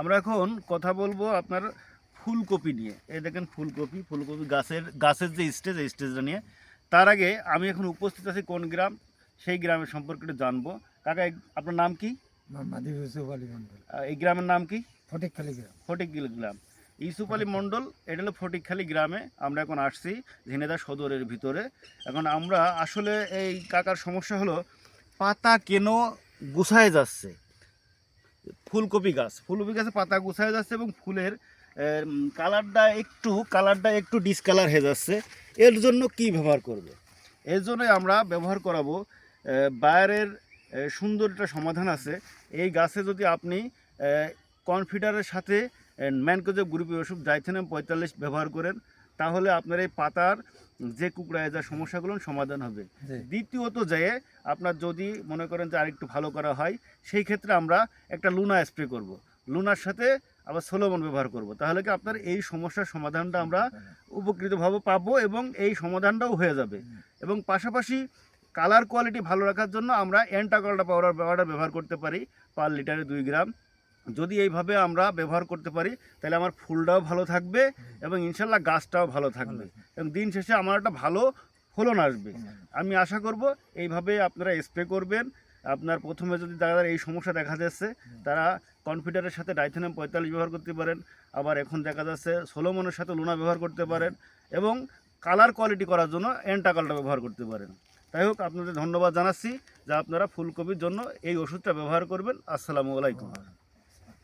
আমরা এখন কথা বলব আপনার ফুলকপি নিয়ে। এই দেখেন ফুলকপি ফুলকপি গাছের গাছের যে স্টেজ এই স্টেজটা নিয়ে। তার আগে আমি এখন উপস্থিত আছি কোন গ্রাম? সেই গ্রামের সম্পর্কে জানব। কাকা আপনার নাম কি? এই গ্রামের নাম কি? ফটিকখালি গ্রাম। ফটিকগিল গ্রাম। ইউসুফ আলী মণ্ডল এটা হলো ফটিকখালি গ্রামে আমরা এখন আসছি ঝিনেদা সদরের ভিতরে। এখন আমরা আসলে এই কাকার সমস্যা হলো পাতা কেন গুছায় যাচ্ছে? ফুলকপি গাছ। ফুলকপি গাছে পাতা গুছায় যাচ্ছে এবং ফুলের কালারটা একটু কালারটা একটু ডিসকালার হয়ে যাচ্ছে। এর জন্য কি ব্যবহার করবে? এর জন্য আমরা ব্যবহার করাবো বায়ারের সুন্দর একটা সমাধান আছে। এই গাছে যদি আপনি কনফিডারের সাথে ম্যানকোজেব গ্রুপের ওষুধ ডাইথেনাম পঁয়তাল্লিশ ব্যবহার করেন তাহলে আপনার এই পাতার যে কুকড়ায় যা সমস্যাগুলো সমাধান হবে। দ্বিতীয়ত যে আপনার যদি মনে করেন যে আরেকটু ভালো করা হয় সেই ক্ষেত্রে আমরা একটা লুনা স্প্রে করব। লুনার সাথে আবার সোলোমন ব্যবহার করব। তাহলে কি আপনার এই সমস্যার সমাধানটা আমরা উপকৃতভাবে পাবো এবং এই সমাধানটাও হয়ে যাবে। এবং পাশাপাশি কালার কোয়ালিটি ভালো রাখার জন্য আমরা অ্যান্টাকলটা পাউডার পাউডার ব্যবহার করতে পারি পার লিটারে দুই গ্রাম। যদি এইভাবে আমরা ব্যবহার করতে পারি তাহলে আমার ফুলটাও ভালো থাকবে এবং ইনশাল্লাহ গাছটাও ভালো থাকবে। এবং দিন শেষে আমার একটা ভালো ফলন আসবে। আমি আশা করব এইভাবে আপনারা স্প্রে করবেন। আপনার প্রথমে যদি তাদের এই সমস্যা দেখা যাচ্ছে তারা কনফিডারের সাথে ডাইথেনাম পঁয়তাল্লিশ ব্যবহার করতে পারেন। আবার এখন দেখা যাচ্ছে সোলোমনের সাথে লুনা ব্যবহার করতে পারেন। এবং কালার কোয়ালিটি করার জন্য এন্টাকালটা ব্যবহার করতে পারেন। তাই হোক আপনাদের ধন্যবাদ জানাচ্ছি যে আপনারা ফুলকপির জন্য এই ওষুধটা ব্যবহার করবেন। আসসালামু আলাইকুম।